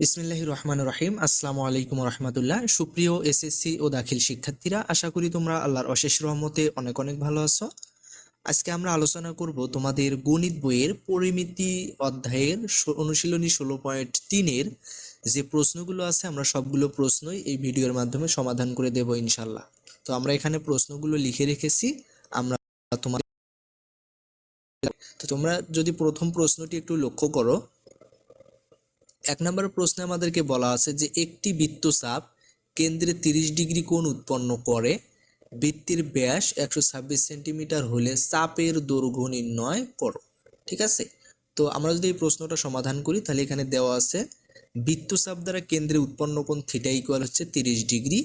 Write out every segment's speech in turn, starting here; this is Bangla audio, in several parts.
বিসমিল্লাহির রহমান রহিম। আসসালামু আলাইকুম রহমতুল্লাহ। সুপ্রিয় এসএসসি ও দাখিল শিক্ষার্থীরা, আশা করি তোমরা আল্লাহর অশেষ রহমতে অনেক অনেক ভালো আছো। আজকে আমরা আলোচনা করব তোমাদের গণিত বইয়ের পরিমিতি অধ্যায়ের অনুশীলনী ষোলো পয়েন্ট তিনের যে প্রশ্নগুলো আছে, আমরা সবগুলো প্রশ্নই এই ভিডিওর মাধ্যমে সমাধান করে দেব ইনশাল্লাহ তো আমরা এখানে প্রশ্নগুলো লিখে রেখেছি। আমরা তোমাদের তো তোমরা যদি প্রথম প্রশ্নটি একটু লক্ষ্য করো এক নম্বর প্রশ্নে আমাদেরকে বলা আছে যে একটি বৃত্তচাপ কেন্দ্রে তিরিশ ডিগ্রি কোণ উৎপন্ন করে, বৃত্তের ব্যাস একশো ছাব্বিশ সেন্টিমিটার হলে চাপের দৈর্ঘ্য নির্ণয় করো, ঠিক আছে? তো আমরা যদি এই প্রশ্নটা সমাধান করি, তাহলে এখানে দেওয়া আছে, বৃত্তচাপ দ্বারা কেন্দ্রে উৎপন্ন কোণ থিটা ইকুয়াল হচ্ছে তিরিশ ডিগ্রি,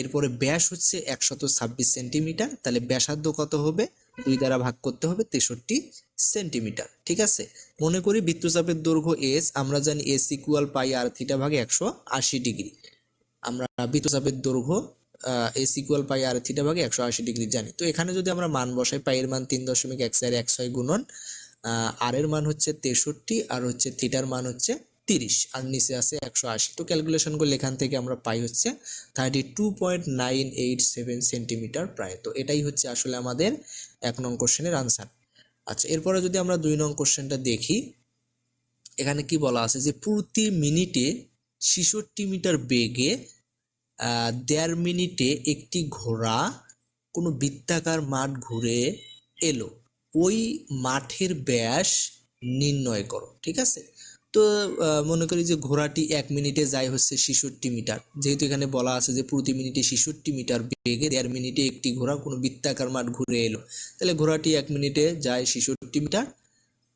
এরপরে ব্যাস হচ্ছে একশত ছাব্বিশ সেন্টিমিটার, তাহলে ব্যাসার্ধ কত হবে? দুই দ্বারা ভাগ করতে হবে তেষট্টি সেন্টিমিটার, ঠিক আছে? মনে করি বৃত্তচাপের দৈর্ঘ্য এস আমরা জানি S equal pi R theta ভাগে একশো আশি ডিগ্রি। আমরা বৃত্তচাপের দৈর্ঘ্য S equal pi R theta ভাগে একশো আশি ডিগ্রি জানি। তো এখানে যদি আমরা মান বসাই পাইয়ের মান তিন দশমিক এক চার এক ছয় গুণন আর এর মান হচ্ছে তেষট্টি, আর হচ্ছে থিটার মান হচ্ছে তিরিশ, আর নিচে আছে একশো আশি। তো ক্যালকুলেশন করলে এখান থেকে আমরা পাই হচ্ছে thirty two point nine eight seven centimetre প্রায়। তো এটাই হচ্ছে আসলে আমাদের এক নং কোশ্চেনের আনসার আচ্ছা এরপরে যদি আমরা দুই নং কোশ্চেনটা দেখি, এখানে কি বলা আছে যে, প্রতি মিনিটে ছেষট্টি মিটার বেগে দেড় মিনিটে একটি ঘোড়া কোনো বৃত্তাকার মাঠ ঘুরে এলো। ওই মাঠের ব্যাস নির্ণয় করো, ঠিক আছে? তো মনে করি যে ঘোড়াটি এক মিনিটে যায় হচ্ছে ছেষট্টি মিটার। যেহেতু এখানে বলা আছে যে প্রতি মিনিটে ছেষট্টি মিটার বেগে দেড় মিনিটে একটি ঘোড়া কোনো বৃত্তাকার মাঠ ঘুরে এলো। তাহলে ঘোড়াটি এক মিনিটে যায় ছেষট্টি মিটার।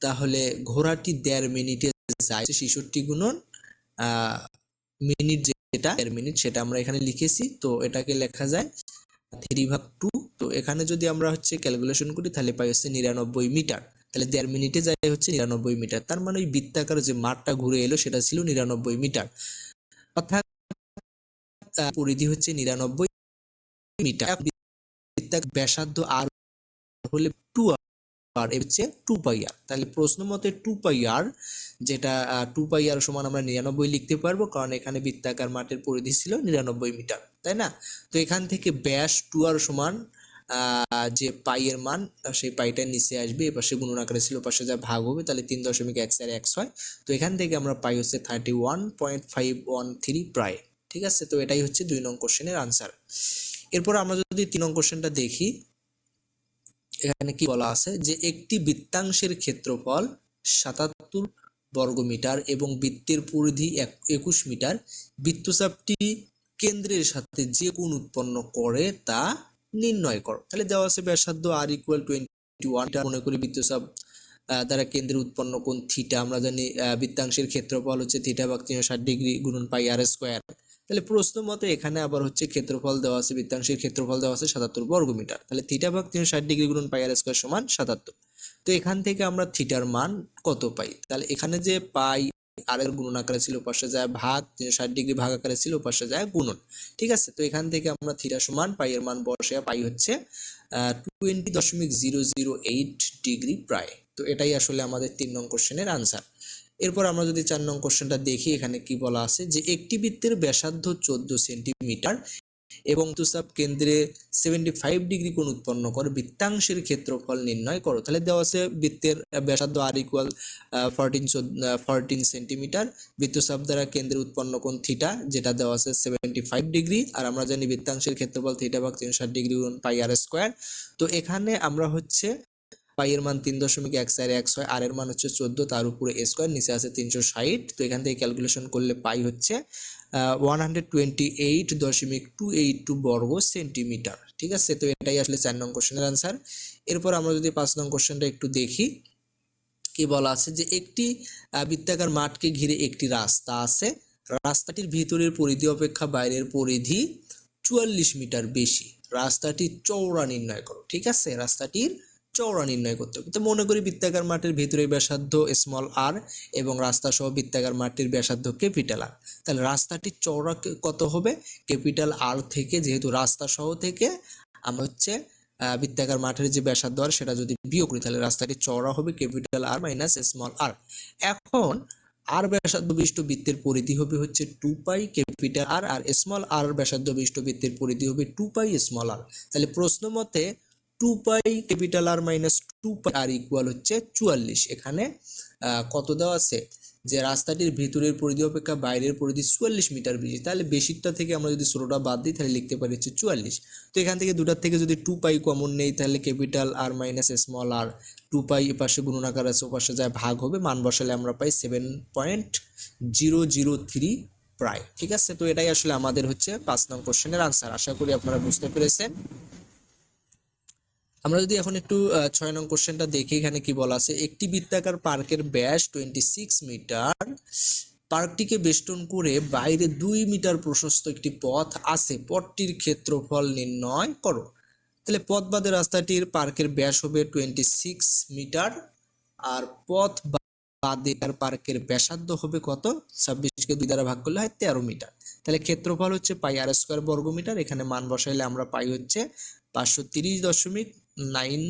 তাহলে ঘোড়াটি দেড় মিনিটে যায় ছেষট্টি গুণন মিনিট যেটা, দেড় মিনিট সেটা আমরা এখানে লিখেছি। তো এটাকে লেখা যায় থ্রি ভাগ টু তো এখানে যদি আমরা হচ্ছে ক্যালকুলেশন করি তাহলে পাই হচ্ছে নিরানব্বই মিটার। তাহলে দেড় মিনিটে যায় হচ্ছে নিরানব্বই মিটার। তার মানে ওই বৃত্তাকার যে মাঠটা ঘুরে এলো সেটা ছিল নিরানব্বই মিটার। অর্থাৎ পরিধি হচ্ছে নিরানব্বই মিটার। ব্যাসার্ধ আর হলে টু আর হচ্ছে টু পাই আর। তাহলে প্রশ্ন মতে টু পাই আর, যেটা টু পাই আর সমান আমরা নিরানব্বই লিখতে পারব, কারণ এখানে বৃত্তাকার মাঠের পরিধি ছিল নিরানব্বই মিটার, তাই না? তো এখান থেকে ব্যাস টু আর সমান যে পাইয়ের মান সেই পাইটার নিচে আসবে, এ পাশে গুণন আকারে ছিল, পাশে যা ভাগ হবে, তাহলে তিন দশমিক এক চার এক ছয়। তো এখান থেকে আমরা পাই হচ্ছে thirty one point five one three প্রায়, ঠিক আছে? তো এটাই হচ্ছে দুই নং কোশ্চেনের আনসার এরপর আমরা যদি তিন নং কোশ্চেনটা দেখি, এখানে কি বলা আছে? যে একটি বৃত্তাংশের ক্ষেত্রফল সাতাত্তর বর্গমিটার এবং বৃত্তের পরিধি এক- একুশ মিটার। বৃত্তচাপটি কেন্দ্রের সাথে যে কোণ উৎপন্ন করে তা নির্ণয় করো। তাহলে দেওয়া আছে ব্যাসার্ধ আর ইকুয়াল টোয়েন্টি ওয়ানটা মনে করি আহ, দ্বারা কেন্দ্রে উৎপন্ন কোণ থিটা আমরা জানি বৃত্তাংশের ক্ষেত্রফল হচ্ছে থিটা ভাগ তিনশো ষাট ডিগ্রি গুণন পাই আর স্কোয়ার তাহলে প্রশ্ন মতে এখানে আবার হচ্ছে ক্ষেত্রফল দেওয়া আছে বৃত্তাংশের ক্ষেত্রফল দেওয়া আছে সাতাত্তর বর্গমিটার। তাহলে থিটা ভাগ তিনশো ষাট ডিগ্রি গুণন পাই আর স্কোয়ার সমান সাতাত্তর। তো এখান থেকে আমরা থিটার মান কত পাই? তাহলে এখানে যে পাই আর এর গুণন আকারে ছিল, পাশে যায় ভাগ, তিনশো ষাট ডিগ্রি ভাগ আকারে ছিল, পাশে যায় গুণন। ঠিক আছে? তো এখান থেকে আমরা থিটা সমান পাই এর মান বসে পাই হচ্ছে টোয়েন্টি দশমিক জিরো জিরো এইট ডিগ্রি প্রায়। তো এটাই আসলে আমাদের তিন নং কোশ্চেনের আনসার এরপর আমরা যদি চার নং কোশ্চেনটা দেখি, এখানে কি বলা আছে যে একটি বৃত্তের ব্যাসার্ধ চোদ্দ সেন্টিমিটার এবং তুষাব কেন্দ্রে সেভেন্টি ফাইভ ডিগ্রি কোণ উৎপন্ন করে, বৃত্তাংশের ক্ষেত্রফল নির্ণয় করো। তাহলে দেওয়া আছে বৃত্তের ব্যাসার্ধ R equal fourteen fourteen centimetre বৃত্তচাপ দ্বারা কেন্দ্রে উৎপন্ন কোণ থিটা যেটা দেওয়া আছে সেভেন্টি ফাইভ ডিগ্রি আর আমরা জানি বৃত্তাংশের ক্ষেত্রফল থিটা ভাগ তিনশো ডিগ্রি পাই আর স্কোয়ার তো এখানে আমরা হচ্ছে পাই মান তিন দশমিক এক চার এক ছয়, আর এর মান হচ্ছে চোদ্দ, তার উপরে এ স্কোয়ার, নিচে আছে তিনশো ষাট। তো এখান থেকে ক্যালকুলেশন করলে পাই হচ্ছে ওয়ান হান্ড্রেড টোয়েন্টি এইট দশমিক টু এইট টু বর্গ সেন্টিমিটার ঠিক আছে? তো এটাই আসলে চার নং কোশ্চেনের আনসার এরপর আমরা যদি পাঁচ নং কোশ্চেনটা একটু দেখি, কি বলা আছে যে একটি বৃত্তাকার মাঠকে ঘিরে একটি রাস্তা আছে। রাস্তাটির ভিতরের পরিধি অপেক্ষা বাইরের পরিধি চুয়াল্লিশ মিটার বেশি। রাস্তাটির চওড়া নির্ণয় করো, ঠিক আছে? রাস্তাটির চওড়া নির্ণয় করতে হবে। তো মনে করি বৃত্তাকার মাঠের ভিতরে ব্যাসার্ধ স্মল আর এবং রাস্তা সহ বৃত্তাকার মাঠের ব্যাসার্ধ ক্যাপিটাল আর তাহলে রাস্তাটির চওড়া কত হবে? ক্যাপিটাল আর থেকে যেহেতু রাস্তা সহ থেকে আমরা হচ্ছে বৃত্তাকার মাঠের যে ব্যাসার্ধ আর সেটা যদি বিয়োগ করি, তাহলে রাস্তাটি চওড়া হবে capital R minus small R এখন আর ব্যাসার্ধ বিশিষ্ট বৃত্তের পরিধি হবে হচ্ছে টু পাই ক্যাপিটাল আর আর স্মল আর ব্যাসার্ধ বিশিষ্ট বৃত্তের পরিধি হবে টু পাই স্মল আর তাহলে প্রশ্ন মতে two pi capital R minus two pi R equal হচ্ছে চুয়াল্লিশ। এখানে কত দেওয়া আছে? যে রাস্তাটির ভিতরের পরিধি অপেক্ষা বাইরের পরিধি চুয়াল্লিশ মিটার বেশি। তাহলে বেশিরটা থেকে আমরা যদি ষোলোটা বাদ দিই, তাহলে লিখতে পারি হচ্ছে চুয়াল্লিশ। তো এখান থেকে দুটার থেকে যদি টু পাই কমন নেই, তাহলে capital R minus small R two pi এপাশে গুণনাকার আছে ওপাশে যায় ভাগ হবে, মান বসালে আমরা পাই seven point zero zero three প্রায় ঠিক আছে? তো এটাই আসলে আমাদের হচ্ছে পাঁচ নং কোশ্চেনের আনসার আশা করি আপনারা বুঝতে পেরেছেন। আমরা যদি এখন একটু ছয় নং কোশ্চেনটা দেখি, এখানে কি বলা আছে? একটি বৃত্তাকার পার্কের ব্যাস টোয়েন্টি সিক্স মিটার পার্কটিকে বেষ্টন করে বাইরে দুই মিটার প্রশস্ত একটি পথ আছে। পথটির ক্ষেত্রফল নির্ণয় করো। তাহলে পথ বাদে রাস্তাটির পার্কের ব্যাস হবে টোয়েন্টি সিক্স মিটার আর পথ বাদে আর পার্কের ব্যাসার্ধ হবে কত? ছাব্বিশকে দুই দ্বারা ভাগ করলে হয় তেরো মিটার তাহলে ক্ষেত্রফল হচ্ছে পাই আর স্কোয়ার বর্গ মিটার এখানে মান বসাইলে আমরা পাই হচ্ছে পাঁচশো তিরিশ দশমিক নাইন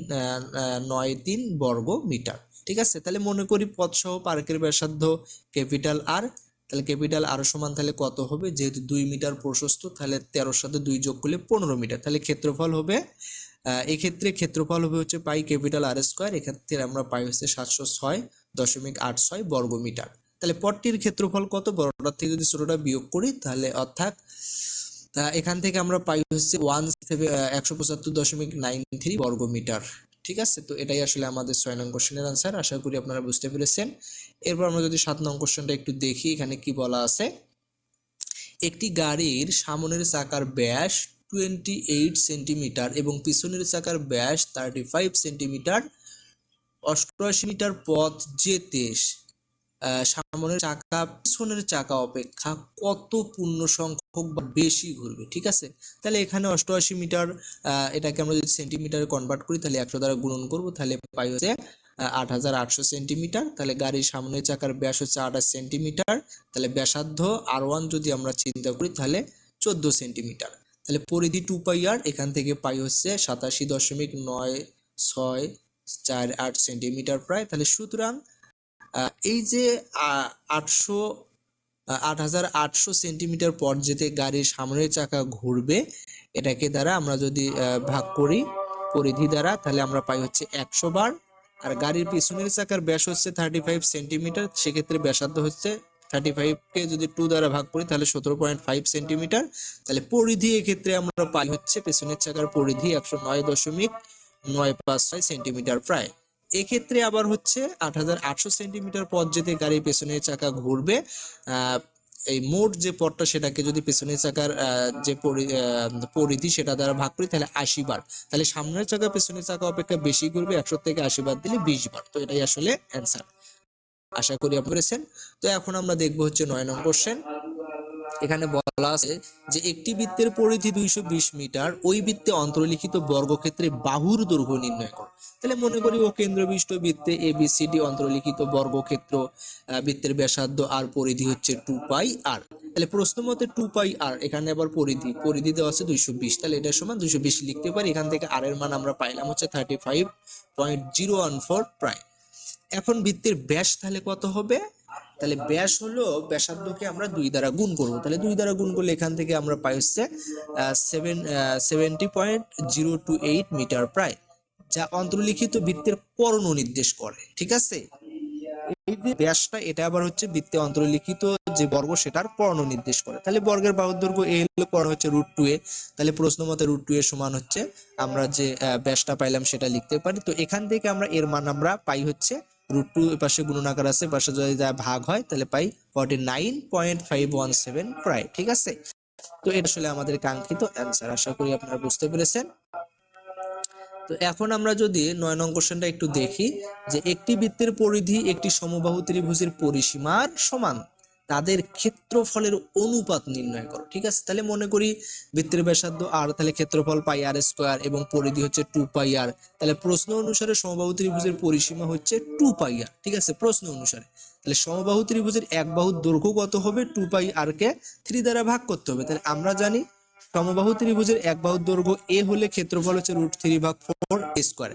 নয় তিন বর্গ মিটার। ঠিক আছে? তাহলে মনে করি পথ সহ পার্কের ব্যাসার্ধ ক্যাপিটাল আর, তাহলে ক্যাপিটাল আর সমান তাহলে কত হবে? যেহেতু দুই মিটার প্রশস্ত, তাহলে তেরোর সাথে দুই যোগ করলে পনেরো মিটার। তাহলে ক্ষেত্রফল হবে এক্ষেত্রে ক্ষেত্রফল হবে হচ্ছে পাই ক্যাপিটাল আর স্কোয়ার। এক্ষেত্রে আমরা পাই হচ্ছে সাতশো ছয় দশমিক আট ছয় বর্গ মিটার। তাহলে পথটির ক্ষেত্রফল কত? বড়টার থেকে যদি ছোটটা বিয়োগ করি, তাহলে অর্থাৎ তা এখান থেকে আমরা পাই হচ্ছে ওয়ান সেভেন একশো পঁচাত্তর দশমিক নাইন থ্রি বর্গ মিটার ঠিক আছে? তো এটাই আসলে আমাদের ছয় নং কোশ্চেনের আনসার আশা করি আপনারা বুঝতে পেরেছেন। এরপর আমরা যদি সাত নং কোশ্চেনটা একটু দেখি, এখানে কি বলা আছে? একটি গাড়ির সামনের চাকার ব্যাস টোয়েন্টি এইট সেন্টিমিটার এবং পিছনের চাকার ব্যাস থার্টি ফাইভ সেন্টিমিটার অষ্টআশি মিটার পথ যেতে সামনের চাকা, পিছনের চাকা অপেক্ষা কত পূর্ণ সংখ্যক বা বেশি ঘুরবে, ঠিক আছে? তাহলে এখানে অষ্টআশি মিটার এটাকে আমরা যদি সেন্টিমিটারে কনভার্ট করি, তাহলে একশো দ্বারা গুণন করব, তাহলে পাই হচ্ছে আট হাজার আটশো সেন্টিমিটার তাহলে গাড়ির সামনের চাকার ব্যাস হচ্ছে আঠাশ সেন্টিমিটার তাহলে ব্যাসার্ধ আর ওয়ান যদি আমরা চিন্তা করি, তাহলে চোদ্দ সেন্টিমিটার তাহলে পরিধি টু পাই আর এখান থেকে পাই হচ্ছে সাতাশি দশমিক নয় ছয় চার আট সেন্টিমিটার প্রায়। তাহলে সুতরাং এই যে আটশো আট হাজার আটশো সেন্টিমিটার পর যেতে গাড়ির সামনের চাকা ঘুরবে, এটাকে দ্বারা আমরা যদি ভাগ করি, পরিধি দ্বারা, তাহলে আমরা পাই হচ্ছে একশো বার। আর গাড়ির পিছনের চাকার ব্যাস হচ্ছে থার্টি ফাইভ সেন্টিমিটার সেক্ষেত্রে ব্যাসার্ধ হচ্ছে থার্টি ফাইভকে যদি টু দ্বারা ভাগ করি, তাহলে সতেরো পয়েন্ট ফাইভ সেন্টিমিটার তাহলে পরিধি এক্ষেত্রে আমরা পাই হচ্ছে, পেছনের চাকার পরিধি একশো নয় দশমিক নয় পাঁচ ছয় সেন্টিমিটার প্রায়। এক্ষেত্রে আবার হচ্ছে আট হাজার আটশো সেন্টিমিটার পথ যেতে গাড়ির পেছনের চাকা ঘুরবে এই মোট যে পথটা সেটাকে যদি পেছনের চাকার যে পরিধি সেটা দ্বারা ভাগ করি, তাহলে আশি বার। তাহলে সামনের চাকা পেছনের চাকা অপেক্ষা বেশি ঘুরবে, একশো থেকে আশি বার দিলে বিশ বার। তো এটাই আসলে অ্যান্সার আশা করি আপনি তো এখন আমরা দেখব হচ্ছে নয় নম্বর কোশ্চেন এখানে বলা আছে যে একটি বৃত্তের পরিধি দুইশো বিশ মিটার, ওই বৃত্তে অন্তর্লিখিত বর্গক্ষেত্রে বাহুর দৈর্ঘ্য নির্ণয় করো। তাহলে মনে করি ও কেন্দ্রবিষ্ট বৃত্তে এ বি সি ডি অন্তর্লিখিত বর্গক্ষেত্র বৃত্তের ব্যাসার্ধ আর পরিধি হচ্ছে টু পাই আর তাহলে প্রশ্ন মতে টু পাই আর এখানে আবার পরিধি পরিধি দেওয়া আছে দুইশো বিশ। তাহলে এটার সমান দুইশো বিশ লিখতে পারি, এখান থেকে আর এর মান আমরা পাইলাম হচ্ছে thirty five point zero one four প্রায় এখন বৃত্তের ব্যাস তাহলে কত হবে? তাহলে ব্যাস হলো, ব্যাসার্ধকে আমরা দুই দ্বারা গুণ করব। তাহলে দুই দ্বারা গুণ করলে এখান থেকে আমরা পাই হচ্ছে seven seventy point zero two eight metre প্রায়, যা অন্তর্লিখিত বৃত্তের কর্ণ নির্দেশ করে, ঠিক আছে? এই যে ব্যাসটা, এটা আবার হচ্ছে বৃত্তে অন্তর্লিখিত যে বর্গ, সেটার কর্ণ নির্দেশ করে। তাহলে বর্গের বাহুর দৈর্ঘ্য এ হলো কর্ণ হচ্ছে রুট টু এ তাহলে প্রশ্ন মতে রুট টু এ সমান হচ্ছে, আমরা যে ব্যাসটা পাইলাম সেটা লিখতে পারি। তো এখান থেকে আমরা এর মান আমরা পাই হচ্ছে রুট টু পাশে গুণনাকার আছে পাশে যদি যা ভাগ হয়, তাহলে পাই forty nine point five one seven প্রায় ঠিক আছে? তো এটা আসলে আমাদের কাঙ্ক্ষিত অ্যান্সার আশা করি আপনারা বুঝতে পেরেছেন। তো এখন আমরা যদি নয় নং কোশ্চেনটা একটু দেখি, যে একটি বৃত্তের পরিধি একটি সমবাহু ত্রিভুজের পরিসীমার সমান। তাদের ক্ষেত্রফলের অনুপাত নির্ণয় করো, ঠিক আছে? তাহলে মনে করি বৃত্তের ব্যাসার্ধ আর, তাহলে ক্ষেত্রফল পাই আর স্কোয়ার এবং পরিধি হচ্ছে টু পাই আর তাহলে প্রশ্ন অনুসারে সমবাহু ত্রিভুজের পরিসীমা হচ্ছে টু পাই আর ঠিক আছে? প্রশ্ন অনুসারে। তাহলে সমবাহু ত্রিভুজের এক বাহুর দৈর্ঘ্য কত হবে? টু পাই আর কে থ্রি দ্বারা ভাগ করতে হবে। তাহলে আমরা জানি সমবাহু ত্রিভুজের এক বাহুর দৈর্ঘ্য এ হলে ক্ষেত্রফল হচ্ছে রুট থ্রি ভাগ ফোর স্কোয়ার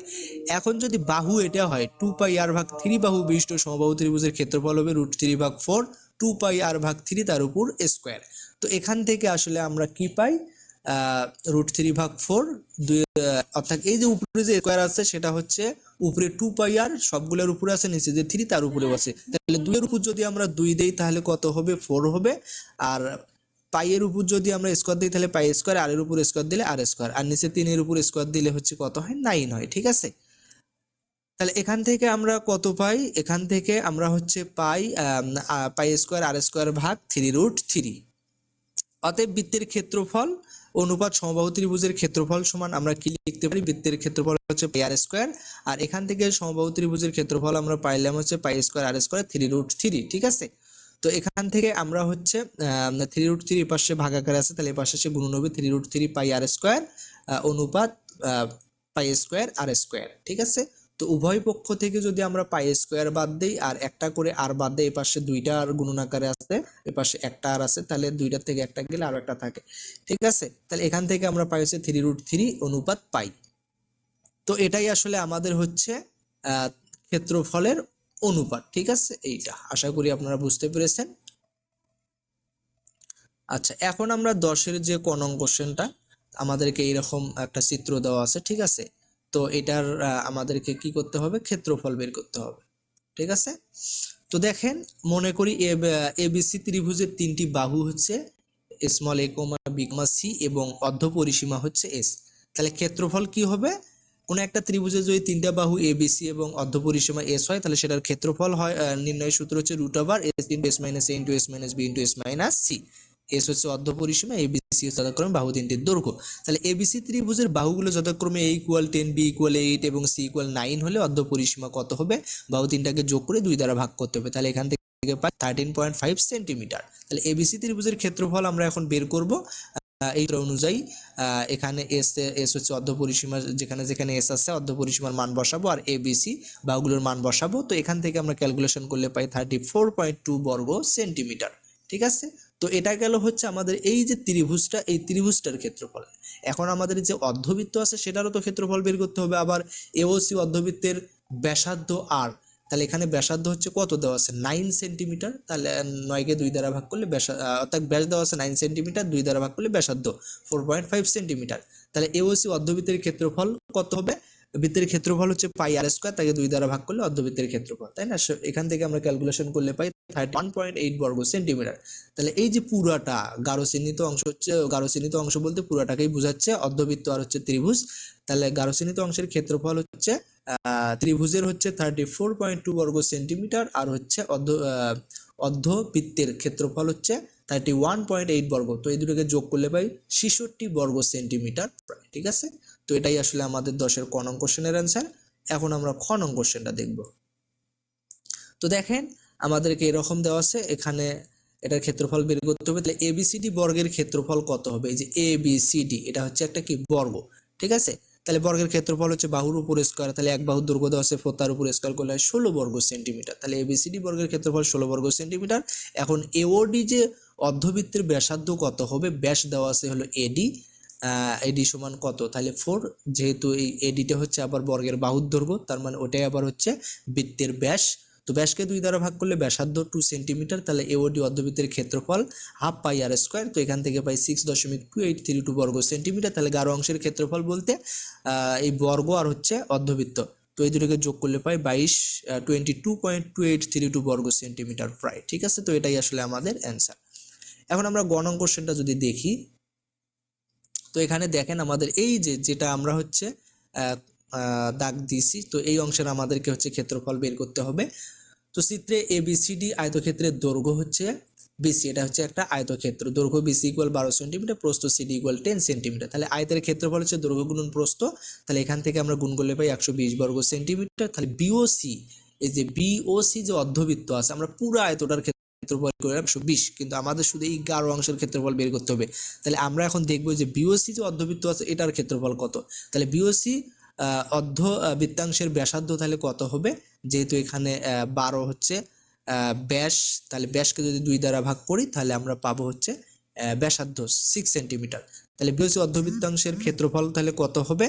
এখন যদি বাহু এটা হয় টু পাই আর ভাগ থ্রি বাহু বিশিষ্ট সমবাহু ত্রিভুজের ক্ষেত্রফল হবে রুট থ্রি ভাগ ফোর টু পাই আর ভাগ থ্রি তার উপর স্কোয়ার তো এখান থেকে আসলে আমরা কি পাই? রুট থ্রি ভাগ ফোর দুই অর্থাৎ এই যে উপরে যে স্কোয়ার আছে, সেটা হচ্ছে উপরে টু পাই আর সবগুলোর উপরে আছে, নিচে যে থ্রি তার উপরে আছে। তাহলে দুইয়ের উপর যদি আমরা দুই দেই, তাহলে কত হবে? ফোর হবে। আর পাইয়ের উপর যদি আমরা স্কোয়ার দিই, তাহলে পাই স্কোয়ার আর এর উপর স্কোয়ার দিলে আর স্কোয়ার আর নিচে তিনের উপর স্কোয়ার দিলে হচ্ছে কত হয়? নাইন হয়, ঠিক আছে? তাহলে এখান থেকে আমরা কত পাই? এখান থেকে আমরা হচ্ছে পাই পাই স্কোয়ার, আর স্কোয়ার ভাগ, থ্রি রুট থ্রি। অতএব বৃত্তের ক্ষেত্রফল, অনুপাত সমবাহু ত্রিভুজের ক্ষেত্রফল সমান আমরা কি লিখতে পারি? বৃত্তের ক্ষেত্রফল হচ্ছে পাই আর স্কোয়ার, আর এখান থেকে সমবাহু ত্রিভুজের ক্ষেত্রফল আমরা পাইলাম হচ্ছে pi square, R square three root three, ঠিক আছে? তো এখান থেকে আমরা হচ্ছে থ্রি রুট থ্রি পাশে ভাগাকার আছে, তাহলে পাশে সে গুণন হবে three root three pi R square অনুপাত পাই স্কোয়ার, আর স্কোয়ার, ঠিক আছে? তো উভয় পক্ষ থেকে যদি আমরা পাই স্কোয়ার বাদ দিই আর একটা করে আর বাদ দিই এই পাশে দুইটা আর গুণন আকারে আছে এই পাশে একটা আর আছে, তাহলে দুইটার থেকে একটা গেলে আর একটা থাকে। ঠিক আছে? তাহলে এখান থেকে আমরা পাই হচ্ছে থ্রি রুট থ্রি অনুপাত পাই। তো এটাই আসলে আমাদের হচ্ছে ক্ষেত্রফলের অনুপাত। ঠিক আছে? এইটা আশা করি আপনারা বুঝতে পেরেছেন। আচ্ছা এখন আমরা দশের যে ক নং কোশ্চেনটা আমাদেরকে এইরকম একটা চিত্র দেওয়া আছে। ঠিক আছে? তো এটার আমাদেরকে কি করতে হবে? ক্ষেত্রফল বের করতে হবে। ঠিক আছে? তো দেখেন, মনে করি এবিসি ত্রিভুজের তিনটি বাহু হচ্ছে small A comma B comma C এবং অর্ধ পরিসীমা হচ্ছে এস তাহলে ক্ষেত্রফল কি হবে? কোন একটা ত্রিভুজের যদি তিনটা বাহু এ বি সি এবং অর্ধ পরিসীমা এস হয়, তাহলে সেটার ক্ষেত্রফল হয় নির্ণয় সূত্র হচ্ছে root over S into S minus A into S minus B into S minus C S হচ্ছে অর্ধ পরিসীমা এ বি সি যথাক্রমে বাহু তিনটির দৈর্ঘ্য। তাহলে এ বি সি ত্রিভুজের বাহুগুলো যথাক্রমে A equal ten B equal eight এবং সি ইকুয়াল নাইন হলে অর্ধ পরিসীমা কত হবে? বাহু তিনটাকে যোগ করে দুই দ্বারা ভাগ করতে হবে। তাহলে এখান থেকে পাই থার্টিন পয়েন্ট ফাইভ সেন্টিমিটার তাহলে এবিসি ত্রিভুজের ক্ষেত্রফল আমরা এখন বের করব। এই অনুযায়ী এখানে এস এস হচ্ছে অর্ধ পরিসীমা যেখানে যেখানে এস আছে অর্ধ পরিসীমার মান বসাবো আর এ বিসি বাহুগুলোর মান বসাবো। তো এখান থেকে আমরা ক্যালকুলেশন করলে পাই থার্টি ফোর পয়েন্ট টু বর্গ সেন্টিমিটার ঠিক আছে? তো এটা গেল হচ্ছে আমাদের এই যে ত্রিভুজটা, এই ত্রিভুজটার ক্ষেত্রফল। এখন আমাদের যে অর্ধবৃত্ত আছে সেটারও তো ক্ষেত্রফল বের করতে হবে। আবার এওসি অর্ধবৃত্তের ব্যাসার্ধ আর তাহলে এখানে ব্যাসার্ধ হচ্ছে কত দেওয়া আছে? নাইন সেন্টিমিটার তাহলে নয়কে দুই দ্বারা ভাগ করলে ব্যাসা অর্থাৎ ব্যাস দেওয়া আছে নাইন সেন্টিমিটার দুই দ্বারা ভাগ করলে ব্যাসার্ধ ফোর পয়েন্ট ফাইভ সেন্টিমিটার তাহলে এওসি অর্ধবৃত্তের ক্ষেত্রফল কত হবে? বৃত্তের ক্ষেত্রফল হচ্ছে পাই আর স্কোয়ার তাকে দুই দ্বারা ভাগ করলে অর্ধবৃত্তের ক্ষেত্রফল, তাই না? এখান থেকে আমরা ক্যালকুলেশন করলে পাই থার্টি ওয়ান পয়েন্ট এইট বর্গ সেন্টিমিটার তাহলে এই যে পুরাটা গাঢ় চিহ্নিত অংশ হচ্ছে গাঢ় চিহ্নিত অংশ বলতে পুরাটাকেই বোঝাচ্ছে, অর্ধবৃত্ত আর হচ্ছে ত্রিভুজ। তাহলে গাঢ় চিহ্নিত অংশের ক্ষেত্রফল হচ্ছে ত্রিভুজের হচ্ছে থার্টি ফোর পয়েন্ট টু বর্গ সেন্টিমিটার আর হচ্ছে অর্ধ অর্ধবৃত্তের ক্ষেত্রফল হচ্ছে থার্টি ওয়ান পয়েন্ট এইট বর্গ। তো এই দুটোকে যোগ করলে পাই ছেষট্টি বর্গ সেন্টিমিটার ঠিক আছে? তো এটাই আসলে আমাদের দশের ক নং কোশ্চেনের অ্যান্সার এখন আমরা খ নং কোশ্চেনটা দেখব। তো দেখেন, আমাদেরকে এরকম দেওয়া আছে, এখানে এটার ক্ষেত্রফল বের করতে হবে। তাহলে এবিসিডি বর্গের ক্ষেত্রফল কত হবে? এই যে এ বি সি ডি এটা হচ্ছে একটা কি? বর্গ। ঠিক আছে? তাহলে বর্গের ক্ষেত্রফল হচ্ছে বাহুর উপর স্কোয়ার তাহলে এক বাহুর দৈর্ঘ্য দেওয়া আছে তার উপর স্কোয়ার করলে হয় ষোলো বর্গ সেন্টিমিটার তাহলে এবিসিডি বর্গের ক্ষেত্রফল ষোলো বর্গ সেন্টিমিটার এখন এওডি যে অর্ধবৃত্তের ব্যাসার্ধ কত হবে? ব্যাস দেওয়া আছে হলো এডি এডি সমান কত? তাহলে ফোর যেহেতু এই এডিটা হচ্ছে আবার বর্গের বাহুর দৈর্ঘ্য, তার মানে ওটাই আবার হচ্ছে বৃত্তের ব্যাস। তো ব্যাসকে দুই দ্বারা ভাগ করলে ব্যাসার্ধ টু সেন্টিমিটার তাহলে এওডি অর্ধবৃত্তের ক্ষেত্রফল হাফ পাই আর স্কোয়ার তো এখান থেকে পাই সিক্স দশমিক টু এইট থ্রি টু বর্গ সেন্টিমিটার তাহলে গাঢ় অংশের ক্ষেত্রফল বলতে এই বর্গ আর হচ্ছে অর্ধবৃত্ত। তো এই দুটোকে যোগ করলে পাই বাইশ twenty two point two eight three two বর্গ সেন্টিমিটার প্রায়, ঠিক আছে? তো এটাই আসলে আমাদের অ্যান্সার এখন আমরা গণং কোশ্চেনটা যদি দেখি তো এখানে দেখেন আমাদের এই যে যেটা আমরা হচ্ছে দাগ দিয়েছি, তো এই অংশের আমাদেরকে হচ্ছে ক্ষেত্রফল বের করতে হবে। তো চিত্রে এ বি সি ডি আয়তক্ষেত্রের দৈর্ঘ্য হচ্ছে বিসি এটা হচ্ছে একটা আয়তক্ষেত্র। দৈর্ঘ্য বিসি ইকুয়াল বারো সেন্টিমিটার প্রস্থ সিডি ইকুয়াল টেন সেন্টিমিটার তাহলে আয়তের ক্ষেত্রফল হচ্ছে দৈর্ঘ্য গুণন প্রস্ত তাহলে এখান থেকে আমরা গুণ করলে পাই একশো বিশ বর্গ সেন্টিমিটার তাহলে বিওসি এই যে বিওসি যে অর্ধবৃত্ত আছে, আমরা পুরো আয়তটার ক্ষেত্রফল করে একশো বিশ, কিন্তু আমাদের শুধু এই গাঢ় অংশের ক্ষেত্রফল বের করতে হবে। তাহলে আমরা এখন দেখব যে বিওসি যে অর্ধবৃত্ত আছে, এটার ক্ষেত্রফল কত? তাহলে বিওসি অর্ধ বৃত্তাংশের ব্যাসার্ধ তাহলে কত হবে? যেহেতু এখানে বারো হচ্ছে ব্যাস, তাহলে ব্যাসকে যদি দুই দ্বারা ভাগ করি, তাহলে আমরা পাবো হচ্ছে ব্যাসার্ধ সিক্স সেন্টিমিটার তাহলে বি হচ্ছে অর্ধবৃত্তাংশের ক্ষেত্রফল তাহলে কত হবে?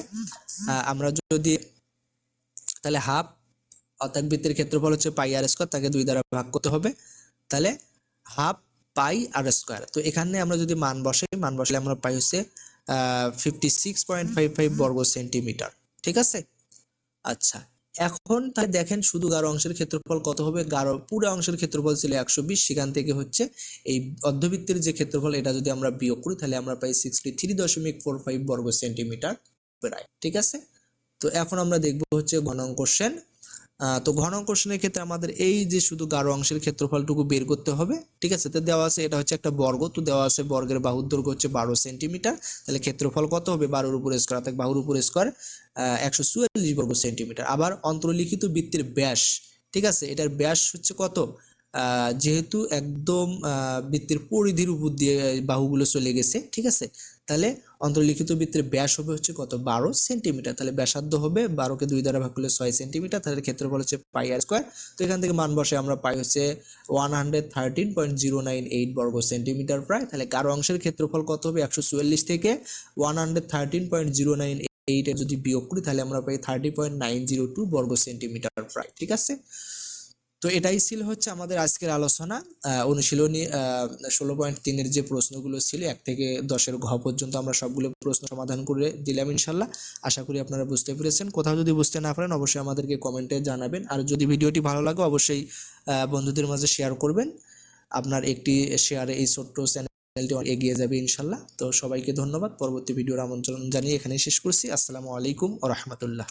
আমরা যদি, তাহলে হাফ অর্থাৎ বৃত্তের ক্ষেত্রফল হচ্ছে পাই আর স্কোয়ার তাকে দুই দ্বারা ভাগ করতে হবে। তাহলে হাফ পাই আর স্কোয়ার। তো এখানে আমরা যদি মান বসাই মান বসালে আমরা পাই হচ্ছে fifty six point five five বর্গ সেন্টিমিটার। ঠিক আছে? আচ্ছা এখন তাহলে দেখেন শুধু গাঢ় অংশের ক্ষেত্রফল কত হবে? গাঢ় পুরো অংশের ক্ষেত্রফল ছিল একশো বিশ সেখান থেকে হচ্ছে এই অর্ধবৃত্তের যে ক্ষেত্রফল এটা যদি আমরা বিয়োগ করি তাহলে আমরা পাই সিক্সটি থ্রি দশমিক ফোর ফাইভ বর্গ সেন্টিমিটার। প্রায় ঠিক আছে? তো এখন আমরা দেখব হচ্ছে ঘনাঙ্ক কোশ্চেন তো কোশ্চেনের ক্ষেত্রে আমাদের এই যে শুধু গাঢ় অংশের ক্ষেত্রফলটুকু বের করতে হবে, ঠিক আছে? তো দেওয়া আছে, এটা হচ্ছে একটা বর্গ, তো দেওয়া আছে বর্গের বাহুর দৈর্ঘ্য হচ্ছে বারো সেন্টিমিটার। তাহলে ক্ষেত্রফল কত হবে? বারোর উপর স্কোয়ার অর্থাৎ বাহুর উপর স্কোয়ার একশো চুয়াল্লিশ বর্গ সেন্টিমিটার। আবার অন্তর্লিখিত বৃত্তের ব্যাস, ঠিক আছে? এটার ব্যাস হচ্ছে কত? যেহেতু একদম বৃত্তের পরিধির উপর দিয়ে বাহুগুলো চলে গেছে, ঠিক আছে? তাহলে অন্তর্লিখিত বৃত্তের ব্যাস হবে হচ্ছে কত? বারো সেন্টিমিটার। তাহলে ব্যাসার্ধ হবে বারোকে দুই দ্বারা ভাগ করলে ছয় সেন্টিমিটার। তাহলে ক্ষেত্রফল হচ্ছে পাই আর স্কোয়ার তো এখান থেকে মান বসে আমরা পাই হচ্ছে one hundred thirteen point zero nine eight বর্গ সেন্টিমিটার প্রায়। তাহলে কারও অংশের ক্ষেত্রফল কত হবে? একশো চুয়াল্লিশ থেকে one hundred thirteen point zero nine এইটে যদি বিয়োগ করি, তাহলে আমরা পাই thirty point nine zero two বর্গ সেন্টিমিটার প্রায়। ঠিক আছে? তো এটাই ছিল হচ্ছে আমাদের আজকের আলোচনা। অনুশীলনী ষোলো পয়েন্ট তিনের যে প্রশ্নগুলো ছিল, এক থেকে দশের ঘ পর্যন্ত আমরা সবগুলো প্রশ্ন সমাধান করে দিলাম ইনশাল্লাহ। আশা করি আপনারা বুঝতে পেরেছেন। কোথাও যদি বুঝতে না পারেন, অবশ্যই আমাদেরকে কমেন্টে জানাবেন। আর যদি ভিডিওটি ভালো লাগে, অবশ্যই বন্ধুদের মাঝে শেয়ার করবেন। আপনার একটি শেয়ারে এই ছোট্ট চ্যানেলটি এগিয়ে যাবে ইনশাল্লাহ। তো সবাইকে ধন্যবাদ। পরবর্তী ভিডিওর আমন্ত্রণ জানিয়ে এখানেই শেষ করছি। আসসালামু আলাইকুম ও রহমতুল্লাহ।